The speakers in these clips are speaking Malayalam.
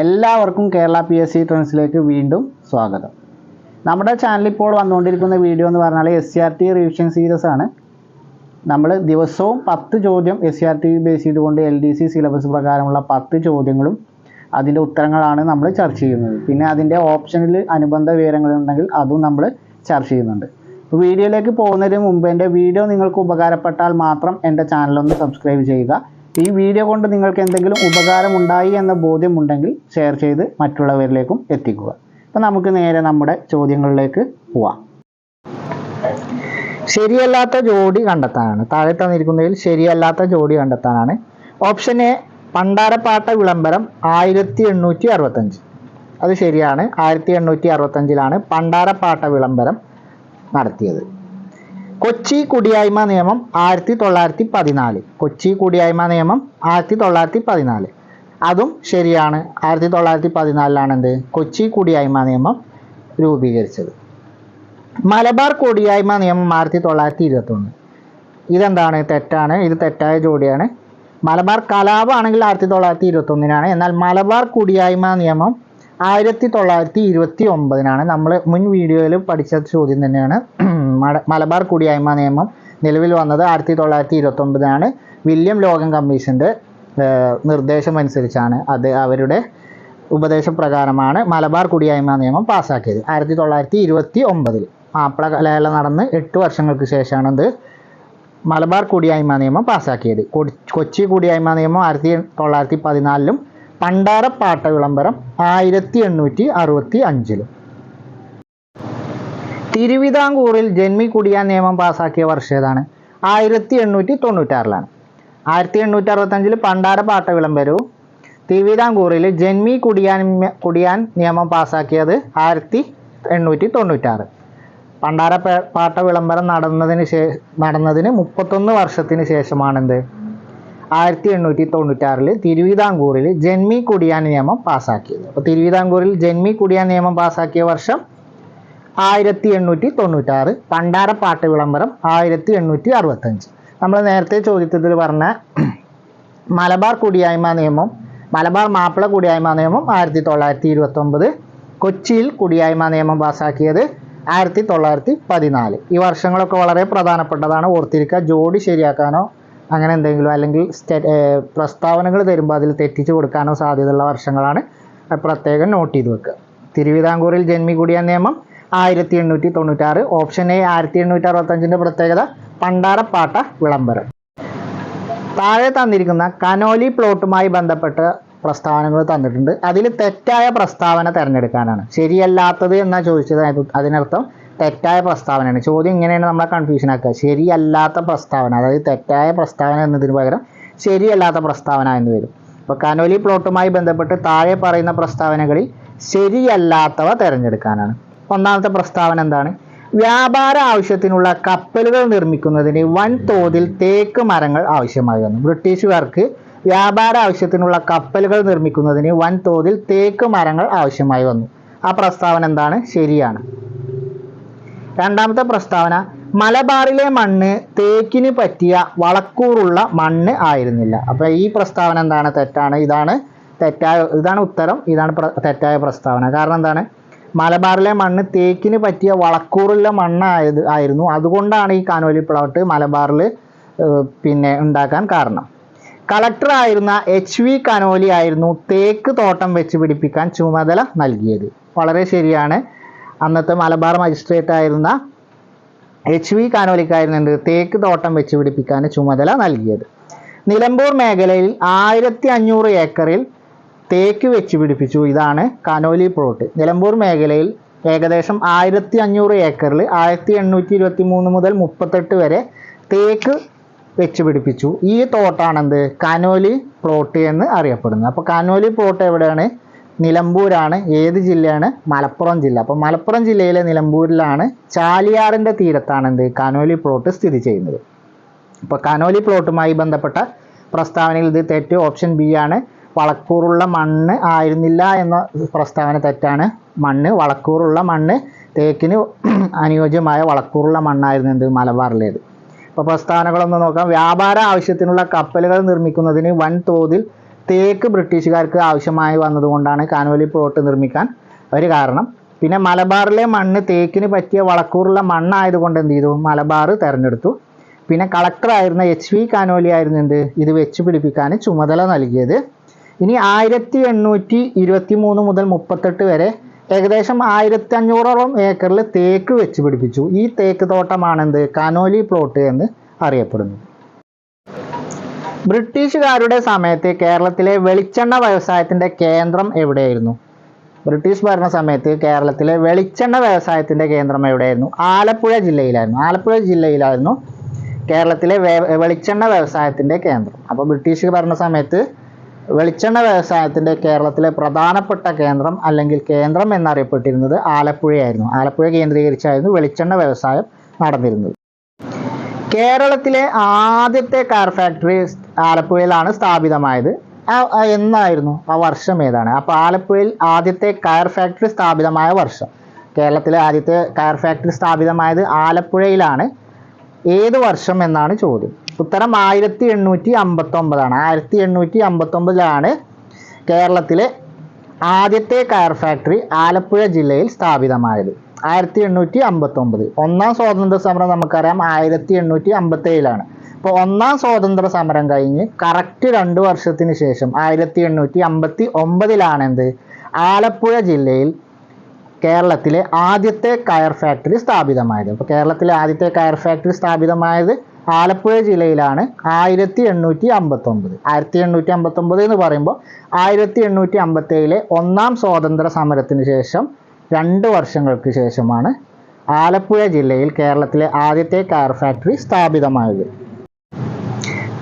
എല്ലാവർക്കും കേരള പി എസ് സി ട്രെൻഡ്സിലേക്ക് വീണ്ടും സ്വാഗതം. നമ്മുടെ ചാനലിൽ ഇപ്പോൾ വന്നുകൊണ്ടിരിക്കുന്ന വീഡിയോ എന്ന് പറഞ്ഞാൽ S C R T revision series ആണ്. നമ്മൾ ദിവസവും പത്ത് ചോദ്യം S C R T base ചെയ്തുകൊണ്ട് എൽ ഡി സി സിലബസ് പ്രകാരമുള്ള പത്ത് ചോദ്യങ്ങളും അതിന്റെ ഉത്തരങ്ങളാണ് നമ്മൾ ചർച്ച ചെയ്യുന്നത്. പിന്നെ അതിന്റെ ഓപ്ഷനിൽ അനുബന്ധ വിവരങ്ങളുണ്ടെങ്കിൽ അതും നമ്മൾ ചർച്ച ചെയ്യുന്നുണ്ട്. വീഡിയോയിലേക്ക് പോകുന്നതിന് മുമ്പ് എന്റെ വീഡിയോ നിങ്ങൾക്ക് ഉപകാരപ്പെട്ടാൽ മാത്രം എന്റെ ചാനലൊന്ന് സബ്സ്ക്രൈബ് ചെയ്യുക. ഈ വീഡിയോ കൊണ്ട് നിങ്ങൾക്ക് എന്തെങ്കിലും ഉപകാരമുണ്ടായി എന്ന ബോധ്യമുണ്ടെങ്കിൽ ഷെയർ ചെയ്ത് മറ്റുള്ളവരിലേക്കും എത്തിക്കുക. അപ്പോൾ നമുക്ക് നേരെ നമ്മുടെ ചോദ്യങ്ങളിലേക്ക് പോവാം. ശരിയല്ലാത്ത ജോഡി കണ്ടെത്താനാണ്. താഴെ തന്നിരിക്കുന്നതിൽ ശരിയല്ലാത്ത ജോഡി കണ്ടെത്താനാണ്. ഓപ്ഷൻ എ പണ്ടാരപ്പാട്ട വിളംബരം ആയിരത്തി എണ്ണൂറ്റി അറുപത്തഞ്ച് അത് ശരിയാണ്. ആയിരത്തി എണ്ണൂറ്റി അറുപത്തഞ്ചിലാണ് പണ്ടാരപ്പാട്ട വിളംബരം നടത്തിയത്. കൊച്ചി കുടിയായ്മ നിയമം ആയിരത്തി തൊള്ളായിരത്തി പതിനാല് കൊച്ചി കുടിയായ്മ നിയമം ആയിരത്തി തൊള്ളായിരത്തി പതിനാല് അതും ശരിയാണ്. ആയിരത്തി തൊള്ളായിരത്തി പതിനാലിലാണ് എന്ത് കൊച്ചി കുടിയായ്മ നിയമം രൂപീകരിച്ചത്. മലബാർ കുടിയായ്മ നിയമം ആയിരത്തി തൊള്ളായിരത്തി ഇരുപത്തൊന്ന് ഇതെന്താണ്? തെറ്റാണ്. ഇത് തെറ്റായ ജോഡിയാണ്. മലബാർ കലാപമാണെങ്കിൽ ആയിരത്തി തൊള്ളായിരത്തി ഇരുപത്തൊന്നിനാണ് എന്നാൽ മലബാർ കുടിയായ്മ നിയമം ആയിരത്തി തൊള്ളായിരത്തി ഇരുപത്തി ഒമ്പതിനാണ് നമ്മൾ മുൻ വീഡിയോയിൽ പഠിച്ച ചോദ്യം തന്നെയാണ്. മലബാർ കുടിയായ്മ നിയമം നിലവിൽ വന്നത് ആയിരത്തി തൊള്ളായിരത്തി ഇരുപത്തൊമ്പതിനാണ് വില്യം ലോഗൻ കമ്മീഷന്റെ നിർദ്ദേശം അനുസരിച്ചാണ് അത് അവരുടെ ഉപദേശപ്രകാരമാണ് മലബാർ കുടിയായ്മ നിയമം പാസ്സാക്കിയത്. ആയിരത്തി തൊള്ളായിരത്തി ഇരുപത്തി ഒമ്പതിൽ മാപ്പിള കലാലയം നടന്ന് എട്ട് വർഷങ്ങൾക്ക് ശേഷമാണ് ഇത് മലബാർ കുടിയായ്മ നിയമം പാസ്സാക്കിയത്. കൊച്ചി കുടിയായ്മ നിയമം ആയിരത്തി തൊള്ളായിരത്തി പതിനാലിലും പണ്ടാരപ്പാട്ട വിളംബരം ആയിരത്തി എണ്ണൂറ്റി അറുപത്തി അഞ്ചിലും തിരുവിതാംകൂറിൽ ജന്മി കുടിയാൻ നിയമം പാസാക്കിയ വർഷം ഏതാണ്? ആയിരത്തി എണ്ണൂറ്റി തൊണ്ണൂറ്റാറിലാണ് ആയിരത്തി എണ്ണൂറ്റി അറുപത്തഞ്ചിൽ പണ്ടാരപ്പാട്ട വിളംബരവും തിരുവിതാംകൂറിൽ ജന്മി കുടിയാൻ കുടിയാൻ നിയമം പാസാക്കിയത് ആയിരത്തി എണ്ണൂറ്റി തൊണ്ണൂറ്റാറ് പണ്ടാര പാട്ട വിളംബരം നടന്നതിന് ശേ നടന്നതിന് മുപ്പത്തൊന്ന് വർഷത്തിന് ശേഷമാണെന്ത്? ആയിരത്തി എണ്ണൂറ്റി തൊണ്ണൂറ്റാറിൽ തിരുവിതാംകൂറിൽ ജന്മി കുടിയാൻ നിയമം പാസ്സാക്കിയത് അപ്പോൾ തിരുവിതാംകൂറിൽ ജന്മി കുടിയാൻ നിയമം പാസ്സാക്കിയ വർഷം ആയിരത്തി എണ്ണൂറ്റി തൊണ്ണൂറ്റാറ് പണ്ടാരപ്പാട്ട് വിളംബരം ആയിരത്തി എണ്ണൂറ്റി അറുപത്തഞ്ച് നമ്മൾ നേരത്തെ ചോദ്യത്തിൽ പറഞ്ഞ മലബാർ കുടിയായ്മ നിയമം മലബാർ മാപ്പിള കുടിയായ്മ നിയമം ആയിരത്തി തൊള്ളായിരത്തി ഇരുപത്തൊമ്പത് കൊച്ചിയിൽ കുടിയായ്മ നിയമം പാസ്സാക്കിയത് ആയിരത്തി തൊള്ളായിരത്തി പതിനാല് ഈ വർഷങ്ങളൊക്കെ വളരെ പ്രധാനപ്പെട്ടതാണ്. ഓർത്തിരിക്കുക ജോഡി ശരിയാക്കാനോ അങ്ങനെ എന്തെങ്കിലും അല്ലെങ്കിൽ പ്രസ്താവനകൾ തരുമ്പോൾ അതിൽ തെറ്റിച്ച് കൊടുക്കാനോ സാധ്യതയുള്ള വർഷങ്ങളാണ് പ്രത്യേകം നോട്ട് ചെയ്ത് വെക്കുക. തിരുവിതാംകൂറിൽ ജന്മി കൂടിയ നിയമം ആയിരത്തി എണ്ണൂറ്റി തൊണ്ണൂറ്റാറ് ഓപ്ഷൻ എ ആയിരത്തി എണ്ണൂറ്റി അറുപത്തഞ്ചിന്റെ പ്രത്യേകത പണ്ടാരപ്പാട്ട വിളംബരം. താഴെ തന്നിരിക്കുന്ന കനോലി പ്ലോട്ടുമായി ബന്ധപ്പെട്ട പ്രസ്താവനകൾ തന്നിട്ടുണ്ട്. അതിൽ തെറ്റായ പ്രസ്താവന തിരഞ്ഞെടുക്കാനാണ്. ശരിയല്ലാത്തത് എന്നാ ചോദിച്ചത് അതിനർത്ഥം തെറ്റായ പ്രസ്താവനയാണ്. ചോദ്യം ഇങ്ങനെയാണ് നമ്മളെ കൺഫ്യൂഷൻ ആക്കുക. ശരിയല്ലാത്ത പ്രസ്താവന അതായത് തെറ്റായ പ്രസ്താവന എന്നതിന് പകരം ശരിയല്ലാത്ത പ്രസ്താവന എന്ന് വരും. അപ്പോൾ കനോലി പ്ലോട്ടുമായി ബന്ധപ്പെട്ട് താഴെ പറയുന്ന പ്രസ്താവനകളിൽ ശരിയല്ലാത്തവ തിരഞ്ഞെടുക്കാനാണ്. ഒന്നാമത്തെ പ്രസ്താവന എന്താണ്? വ്യാപാര ആവശ്യത്തിനുള്ള കപ്പലുകൾ നിർമ്മിക്കുന്നതിന് വൻതോതിൽ തേക്ക് മരങ്ങൾ ആവശ്യമായി വന്നു. ബ്രിട്ടീഷുകാർക്ക് വ്യാപാര ആവശ്യത്തിനുള്ള കപ്പലുകൾ നിർമ്മിക്കുന്നതിന് വൻതോതിൽ തേക്ക് മരങ്ങൾ ആവശ്യമായി വന്നു. ആ പ്രസ്താവന എന്താണ്? ശരിയാണ്. രണ്ടാമത്തെ പ്രസ്താവന മലബാറിലെ മണ്ണ് തേക്കിന് പറ്റിയ വളക്കൂറുള്ള മണ്ണ് ആയിരുന്നില്ല. അപ്പോൾ ഈ പ്രസ്താവന എന്താണ്? തെറ്റാണ്. ഇതാണ് തെറ്റായ ഇതാണ് ഉത്തരം. ഇതാണ് തെറ്റായ പ്രസ്താവന. കാരണം എന്താണ്? മലബാറിലെ മണ്ണ് തേക്കിന് പറ്റിയ വളക്കൂറുള്ള മണ്ണായത് ആയിരുന്നു. അതുകൊണ്ടാണ് ഈ കാനോലി പ്ലോട്ട് മലബാറിൽ പിന്നെ ഉണ്ടാക്കാൻ കാരണം. കളക്ടർ ആയിരുന്ന എച്ച് വി കനോലി ആയിരുന്നു തേക്ക് തോട്ടം വെച്ച് പിടിപ്പിക്കാൻ ചുമതല നൽകിയത്. വളരെ ശരിയാണ്. അന്നത്തെ മലബാർ മജിസ്ട്രേറ്റ് ആയിരുന്ന എച്ച് വി കാനോലിക്കായിരുന്നു എന്ത് തേക്ക് തോട്ടം വെച്ച് പിടിപ്പിക്കാൻ ചുമതല നൽകിയത്. നിലമ്പൂർ മേഖലയിൽ ആയിരത്തി അഞ്ഞൂറ് ഏക്കറിൽ തേക്ക് വെച്ച് പിടിപ്പിച്ചു. ഇതാണ് കനോലി പ്ലോട്ട് നിലമ്പൂർ മേഖലയിൽ ഏകദേശം ആയിരത്തി അഞ്ഞൂറ് ഏക്കറിൽ ആയിരത്തി എണ്ണൂറ്റി ഇരുപത്തി മൂന്ന് മുതൽ മുപ്പത്തെട്ട് വരെ തേക്ക് വെച്ച് പിടിപ്പിച്ചു. ഈ തോട്ടാണെന്ത്? കനോലി പ്ലോട്ട് എന്ന് അറിയപ്പെടുന്നത്. അപ്പോൾ കനോലി പ്ലോട്ട് എവിടെയാണ്? നിലമ്പൂരാണ് ഏത് ജില്ലയാണ്? മലപ്പുറം ജില്ല. അപ്പോൾ മലപ്പുറം ജില്ലയിലെ നിലമ്പൂരിലാണ് ചാലിയാറിന്റെ തീരത്താണ് എന്ത്? കനോലി പ്ലോട്ട് സ്ഥിതി ചെയ്യുന്നത്. അപ്പോൾ കനോലി പ്ലോട്ടുമായി ബന്ധപ്പെട്ട പ്രസ്താവനയിൽ ഇത് തെറ്റ് ഓപ്ഷൻ ബി ആണ്. വളക്കൂറുള്ള മണ്ണ് ആയിരുന്നില്ല എന്ന പ്രസ്താവന തെറ്റാണ്. മണ്ണ് വളക്കൂറുള്ള മണ്ണ് തേക്കിന് അനുയോജ്യമായ വളക്കൂറുള്ള മണ്ണായിരുന്നു എന്ത്? മലബാറിലേത്. അപ്പോൾ പ്രസ്താവനകളൊന്ന് നോക്കാം. വ്യാപാര ആവശ്യത്തിനുള്ള കപ്പലുകൾ നിർമ്മിക്കുന്നതിന് വൻതോതിൽ തേക്ക് ബ്രിട്ടീഷുകാർക്ക് ആവശ്യമായി വന്നതുകൊണ്ടാണ് കാനോലി പ്ലോട്ട് നിർമ്മിക്കാൻ ഒരു കാരണം. പിന്നെ മലബാറിലെ മണ്ണ് തേക്കിന് പറ്റിയ വളക്കൂറുള്ള മണ്ണായതുകൊണ്ട് എന്ത് ചെയ്തു? മലബാർ തിരഞ്ഞെടുത്തു. പിന്നെ കളക്ടറായിരുന്ന എച്ച് വി കാനോലി ആയിരുന്നു എന്ത്? ഇത് വെച്ച് പിടിപ്പിക്കാൻ ചുമതല നൽകിയത്. ഇനി ആയിരത്തി എണ്ണൂറ്റി ഇരുപത്തി മൂന്ന് മുതൽ മുപ്പത്തെട്ട് വരെ ഏകദേശം ആയിരത്തി അഞ്ഞൂറോളം ഏക്കറിൽ തേക്ക് വെച്ച് പിടിപ്പിച്ചു. ഈ തേക്ക് തോട്ടമാണെന്ത് കാനോലി പ്ലോട്ട് എന്ന് അറിയപ്പെടുന്നു ബ്രിട്ടീഷുകാരുടെ സമയത്ത് കേരളത്തിലെ വെളിച്ചെണ്ണ വ്യവസായത്തിന്റെ കേന്ദ്രം എവിടെയായിരുന്നു? ബ്രിട്ടീഷ് ഭരണ സമയത്ത് കേരളത്തിലെ വെളിച്ചെണ്ണ വ്യവസായത്തിന്റെ കേന്ദ്രം എവിടെയായിരുന്നു? ആലപ്പുഴ ജില്ലയിലായിരുന്നു. ആലപ്പുഴ ജില്ലയിലായിരുന്നു കേരളത്തിലെ വെളിച്ചെണ്ണ വ്യവസായത്തിന്റെ കേന്ദ്രം. അപ്പോൾ ബ്രിട്ടീഷ് ഭരണ സമയത്ത് വെളിച്ചെണ്ണ വ്യവസായത്തിന്റെ കേരളത്തിലെ പ്രധാനപ്പെട്ട കേന്ദ്രം അല്ലെങ്കിൽ കേന്ദ്രം എന്നറിയപ്പെട്ടിരുന്നത് ആലപ്പുഴയായിരുന്നു. ആലപ്പുഴ കേന്ദ്രീകരിച്ചായിരുന്നു വെളിച്ചെണ്ണ വ്യവസായം നടന്നിരുന്നത്. കേരളത്തിലെ ആദ്യത്തെ കാർ ഫാക്ടറി ആലപ്പുഴയിലാണ് സ്ഥാപിതമായത്. എന്നായിരുന്നു? ആ വർഷം ഏതാണ്? അപ്പോൾ ആലപ്പുഴയിൽ ആദ്യത്തെ കയർ ഫാക്ടറി സ്ഥാപിതമായ വർഷം. കേരളത്തിലെ ആദ്യത്തെ കയർ ഫാക്ടറി സ്ഥാപിതമായത് ആലപ്പുഴയിലാണ്. ഏത് വർഷം എന്നാണ് ചോദ്യം? ഉത്തരം ആയിരത്തി എണ്ണൂറ്റി അമ്പത്തി ഒമ്പതാണ് ആയിരത്തി എണ്ണൂറ്റി അമ്പത്തി ഒമ്പതിലാണ് കേരളത്തിലെ ആദ്യത്തെ കയർ ഫാക്ടറി ആലപ്പുഴ ജില്ലയിൽ സ്ഥാപിതമായത്. ആയിരത്തി എണ്ണൂറ്റി അമ്പത്തി ഒമ്പത് ഒന്നാം സ്വാതന്ത്ര്യ സമരം നമുക്കറിയാം ആയിരത്തി എണ്ണൂറ്റി അമ്പത്തി ഏഴിലാണ് അപ്പോൾ ഒന്നാം സ്വാതന്ത്ര്യ സമരം കഴിഞ്ഞ് കറക്റ്റ് രണ്ട് വർഷത്തിന് ശേഷം ആയിരത്തി എണ്ണൂറ്റി അമ്പത്തി ഒമ്പതിലാണ് എന്ത് ആലപ്പുഴ ജില്ലയിൽ കേരളത്തിലെ ആദ്യത്തെ കയർ ഫാക്ടറി സ്ഥാപിതമായത്. അപ്പോൾ കേരളത്തിലെ ആദ്യത്തെ കയർ ഫാക്ടറി സ്ഥാപിതമായത് ആലപ്പുഴ ജില്ലയിലാണ് ആയിരത്തി എണ്ണൂറ്റി അമ്പത്തി ഒമ്പത് ആയിരത്തി എണ്ണൂറ്റി അമ്പത്തി ഒമ്പത് എന്ന് പറയുമ്പോൾ ആയിരത്തി എണ്ണൂറ്റി അമ്പത്തി ഏഴിലെ ഒന്നാം സ്വാതന്ത്ര്യ സമരത്തിന് ശേഷം രണ്ട് വർഷങ്ങൾക്ക് ശേഷമാണ് ആലപ്പുഴ ജില്ലയിൽ കേരളത്തിലെ ആദ്യത്തെ കയർ ഫാക്ടറി സ്ഥാപിതമായത്.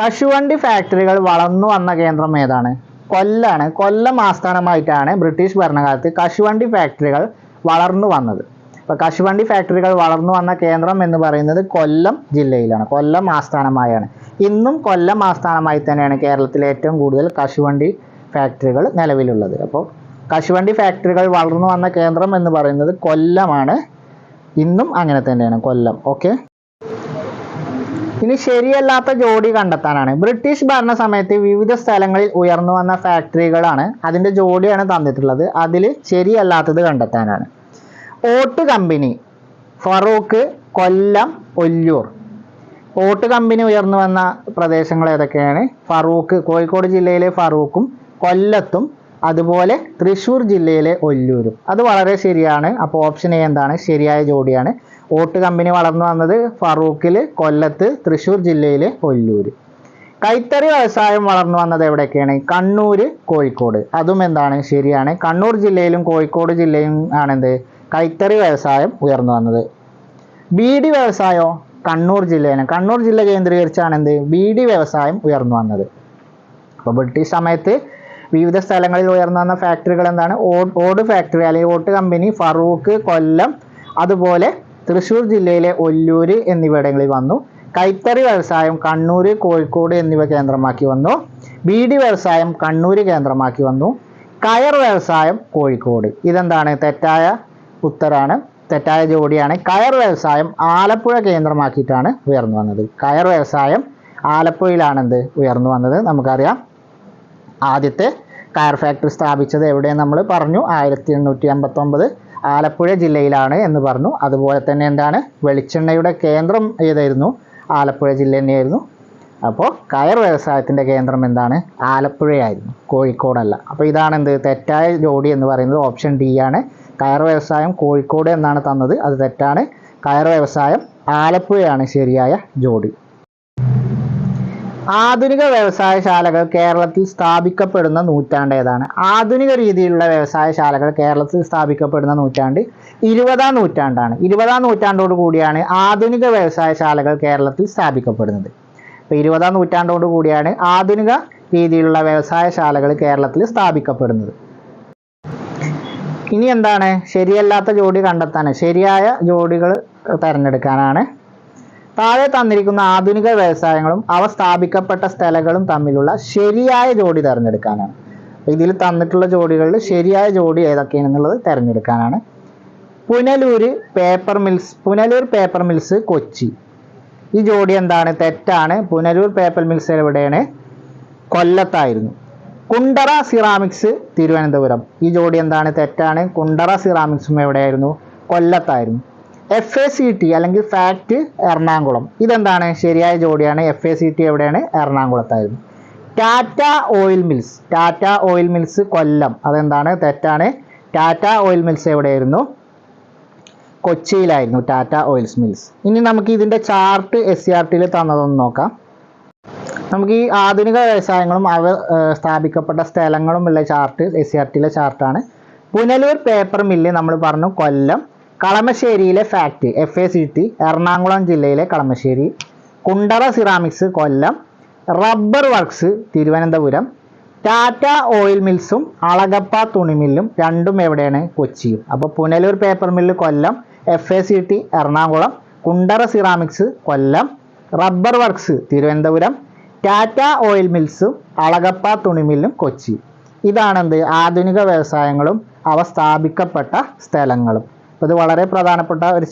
കശുവണ്ടി ഫാക്ടറികൾ വളർന്നു വന്ന കേന്ദ്രം ഏതാണ്? കൊല്ലാണ്. കൊല്ലം ആസ്ഥാനമായിട്ടാണ് ബ്രിട്ടീഷ് ഭരണകാലത്ത് കശുവണ്ടി ഫാക്ടറികൾ വളർന്നു വന്നത്. അപ്പോൾ കശുവണ്ടി ഫാക്ടറികൾ വളർന്നു വന്ന കേന്ദ്രം എന്ന് പറയുന്നത് കൊല്ലം ജില്ലയിലാണ്. കൊല്ലം ആസ്ഥാനമായാണ്. ഇന്നും കൊല്ലം ആസ്ഥാനമായി തന്നെയാണ് കേരളത്തിലെ ഏറ്റവും കൂടുതൽ കശുവണ്ടി ഫാക്ടറികൾ നിലവിലുള്ളത്. അപ്പോൾ കശുവണ്ടി ഫാക്ടറികൾ വളർന്നു വന്ന കേന്ദ്രം എന്ന് പറയുന്നത് കൊല്ലമാണ്. ഇന്നും അങ്ങനെ തന്നെയാണ് കൊല്ലം. ഓക്കെ ഇനി ശരിയല്ലാത്ത ജോഡി കണ്ടെത്താനാണ്. ബ്രിട്ടീഷ് ഭരണ സമയത്ത് വിവിധ സ്ഥലങ്ങളിൽ ഉയർന്നു വന്ന ഫാക്ടറികളാണ് അതിന്റെ ജോഡിയാണ് തന്നിട്ടുള്ളത്. അതിൽ ശരിയല്ലാത്തത് കണ്ടെത്താനാണ്. ഓട്ട് കമ്പനി ഫറൂഖ് കൊല്ലം ഒല്ലൂർ. ഓട്ട് കമ്പനി ഉയർന്നു വന്ന പ്രദേശങ്ങൾ ഏതൊക്കെയാണ്? ഫറൂഖ് കോഴിക്കോട് ജില്ലയിലെ ഫറൂഖും കൊല്ലത്തും അതുപോലെ തൃശ്ശൂർ ജില്ലയിലെ ഒല്ലൂരും. അത് വളരെ ശരിയാണ്. അപ്പോൾ ഓപ്ഷൻ എ എന്താണ്? ശരിയായ ജോഡിയാണ്. ഓട്ട് കമ്പനി വളർന്നു വന്നത് ഫറൂഖിൽ കൊല്ലത്ത് തൃശ്ശൂർ ജില്ലയിലെ ഒല്ലൂര്. കൈത്തറി വ്യവസായം വളർന്നു വന്നത് എവിടെയൊക്കെയാണ്? കണ്ണൂർ കോഴിക്കോട്. അതും എന്താണ്? ശരിയാണ്. കണ്ണൂർ ജില്ലയിലും കോഴിക്കോട് ജില്ലയും ആണെന്ത്? കൈത്തറി വ്യവസായം ഉയർന്നു വന്നത്. ബീഡി വ്യവസായമോ? കണ്ണൂർ ജില്ലയാണ്. കണ്ണൂർ ജില്ല കേന്ദ്രീകരിച്ചാണ് എന്ത്? ബീഡി വ്യവസായം ഉയർന്നു വന്നത്. അപ്പോൾ ബ്രിട്ടീഷ് സമയത്ത് വിവിധ സ്ഥലങ്ങളിൽ ഉയർന്നു വന്ന ഫാക്ടറികൾ എന്താണ്? ഓട് ഫാക്ടറി അല്ലെങ്കിൽ ഓട്ട് കമ്പനി ഫറൂഖ് കൊല്ലം അതുപോലെ തൃശ്ശൂർ ജില്ലയിലെ ഒല്ലൂര് എന്നിവിടങ്ങളിൽ വന്നു. കൈത്തറി വ്യവസായം കണ്ണൂർ കോഴിക്കോട് എന്നിവ കേന്ദ്രമാക്കി വന്നു. ബീഡി വ്യവസായം കണ്ണൂർ കേന്ദ്രമാക്കി വന്നു. കയർ വ്യവസായം കോഴിക്കോട്. ഇതെന്താണ്? തെറ്റായ ഉത്തരാണ്. തെറ്റായ ജോഡിയാണ്. കയർ വ്യവസായം ആലപ്പുഴ കേന്ദ്രമാക്കിയിട്ടാണ് ഉയർന്നു വന്നത്. കയർ വ്യവസായം ആലപ്പുഴയിലാണെന്ത്? ഉയർന്നു വന്നത്. നമുക്കറിയാം. ആദ്യത്തെ കയർ ഫാക്ടറി സ്ഥാപിച്ചത് എവിടെയെന്ന് നമ്മൾ പറഞ്ഞു? ആയിരത്തി എണ്ണൂറ്റി അമ്പത്തൊമ്പത് ആലപ്പുഴ ജില്ലയിലാണ് എന്ന് പറഞ്ഞു. അതുപോലെ തന്നെ എന്താണ്? വെളിച്ചെണ്ണയുടെ കേന്ദ്രം ഏതായിരുന്നു? ആലപ്പുഴ ജില്ല തന്നെയായിരുന്നു. അപ്പോൾ കയർ വ്യവസായത്തിന്റെ കേന്ദ്രം എന്താണ്? ആലപ്പുഴയായിരുന്നു. കോഴിക്കോടല്ല. അപ്പോൾ ഇതാണ് എന്ത്? തെറ്റായ ജോഡി എന്ന് പറയുന്നത് ഓപ്ഷൻ ഡി ആണ്. കയർ വ്യവസായം കോഴിക്കോട് എന്നാണ് തന്നത്. അത് തെറ്റാണ്. കയർ വ്യവസായം ആലപ്പുഴയാണ് ശരിയായ ജോഡി. ആധുനിക വ്യവസായശാലകൾ കേരളത്തിൽ സ്ഥാപിക്കപ്പെടുന്ന നൂറ്റാണ്ട് ഏതാണ്? ആധുനിക രീതിയിലുള്ള വ്യവസായശാലകൾ കേരളത്തിൽ സ്ഥാപിക്കപ്പെടുന്ന നൂറ്റാണ്ട് ഇരുപതാം നൂറ്റാണ്ടാണ്. ഇരുപതാം നൂറ്റാണ്ടോട് കൂടിയാണ് ആധുനിക വ്യവസായശാലകൾ കേരളത്തിൽ സ്ഥാപിക്കപ്പെടുന്നത്. അപ്പോൾ ഇരുപതാം നൂറ്റാണ്ടോട് കൂടിയാണ് ആധുനിക രീതിയിലുള്ള വ്യവസായശാലകൾ കേരളത്തിൽ സ്ഥാപിക്കപ്പെടുന്നത്. ഇനി എന്താണ്? ശരിയല്ലാത്ത ജോഡി കണ്ടെത്താൻ ശരിയായ ജോഡികൾ തിരഞ്ഞെടുക്കാനാണ് താഴെ തന്നിരിക്കുന്ന ആധുനിക വ്യവസായങ്ങളും അവ സ്ഥാപിക്കപ്പെട്ട സ്ഥലങ്ങളും തമ്മിലുള്ള ശരിയായ ജോഡി തിരഞ്ഞെടുക്കാനാണ്. ഇതിൽ തന്നിട്ടുള്ള ജോഡികളിൽ ശരിയായ ജോഡി ഏതൊക്കെയാണെന്നുള്ളത് തിരഞ്ഞെടുക്കാനാണ്. Punalur paper mills Punalur paper mills Kochi. ഈ ജോഡി എന്താണ്? തെറ്റാണ്. പുനലൂർ പേപ്പർ മിൽസ് എവിടെയാണ്? കൊല്ലത്തായിരുന്നു. കുണ്ടറ സിറാമിക്സ് തിരുവനന്തപുരം. ഈ ജോഡി എന്താണ്? തെറ്റാണ്. കുണ്ടറ സിറാമിക്സും എവിടെയായിരുന്നു? കൊല്ലത്തായിരുന്നു. എഫ് എ സി ടി അല്ലെങ്കിൽ ഫാക്ട് എറണാകുളം. ഇതെന്താണ്? ശരിയായ ജോഡിയാണ് എഫ് എ സി ടി എവിടെയാണ്? എറണാകുളത്തായിരുന്നു. Tata oil mills Tata oil mills Kollam. അതെന്താണ്? തെറ്റാണ്. ടാറ്റ ഓയിൽ മിൽസ് എവിടെയായിരുന്നു? കൊച്ചിയിലായിരുന്നു ടാറ്റ ഓയിൽസ് മിൽസ് ഇനി നമുക്ക് ഇതിന്റെ ചാർട്ട് എസ് സി ആർ ടിയിൽ തന്നതൊന്ന് നോക്കാം. നമുക്ക് ഈ ആധുനിക വ്യവസായങ്ങളും അവ സ്ഥാപിക്കപ്പെട്ട സ്ഥലങ്ങളും ഉള്ള ചാർട്ട് എസ് സി ആർ ടിയിലെ ചാർട്ടാണ് പുനലൂർ പേപ്പർ മില്ല് നമ്മൾ പറഞ്ഞു Kollam. കളമശ്ശേരിയിലെ factory F A C T Ernakulam ജില്ലയിലെ Kalamassery Kundara ceramics Kollam rubber works Thiruvananthapuram Tata oil മിൽസും Alagappa തുണിമില്ലും രണ്ടും എവിടെയാണ്? കൊച്ചിയും. അപ്പോൾ Punalur paper mill Kollam F A C T Ernakulam Kundara ceramics Kollam rubber works Thiruvananthapuram Tata oil മിൽസും Alagappa തുണിമില്ലും കൊച്ചി. ഇതാണെന്ത്? ആധുനിക വ്യവസായങ്ങളും അവ സ്ഥാപിക്കപ്പെട്ട സ്ഥലങ്ങളും. അപ്പോൾ ഇത് വളരെ പ്രധാനപ്പെട്ട ഒരു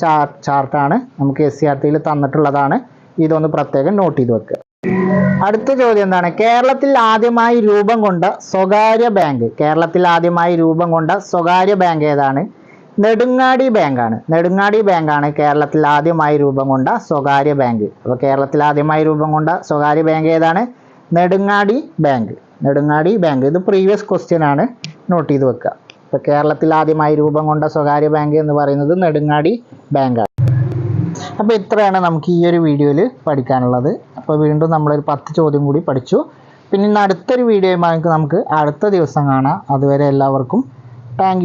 ചാർട്ടാണ്. നമുക്ക് എസ് സി ആർ ടിയിൽ തന്നിട്ടുള്ളതാണ്. ഇതൊന്ന് പ്രത്യേകം നോട്ട് ചെയ്ത് വെക്കുക അടുത്ത ചോദ്യം എന്താണ്? കേരളത്തിൽ ആദ്യമായി രൂപം കൊണ്ട സ്വകാര്യ ബാങ്ക്. കേരളത്തിൽ ആദ്യമായി രൂപം കൊണ്ട സ്വകാര്യ ബാങ്ക് ഏതാണ്? നെടുങ്ങാടി ബാങ്കാണ്. നെടുങ്ങാടി ബാങ്കാണ് കേരളത്തിൽ ആദ്യമായി രൂപം കൊണ്ട സ്വകാര്യ ബാങ്ക്. അപ്പോൾ കേരളത്തിൽ ആദ്യമായി രൂപം കൊണ്ട സ്വകാര്യ ബാങ്ക് ഏതാണ്? നെടുങ്ങാടി ബാങ്ക്. നെടുങ്ങാടി ബാങ്ക്. ഇത് പ്രീവിയസ് ക്വസ്റ്റ്യൻ ആണ്. നോട്ട് ചെയ്ത് വെക്കുക ഇപ്പോൾ കേരളത്തിൽ ആദ്യമായി രൂപം കൊണ്ട സ്വകാര്യ ബാങ്ക് എന്ന് പറയുന്നത് നെടുങ്ങാടി ബാങ്കാണ്. അപ്പോൾ ഇത്രയാണ് നമുക്ക് ഈ ഒരു വീഡിയോയിൽ പഠിക്കാനുള്ളത്. അപ്പോൾ വീണ്ടും നമ്മളൊരു പത്ത് ചോദ്യം കൂടി പഠിച്ചു. പിന്നെ ഇന്ന് അടുത്തൊരു വീഡിയോയുമായി നമുക്ക് അടുത്ത ദിവസം കാണാം. അതുവരെ എല്ലാവർക്കും താങ്ക്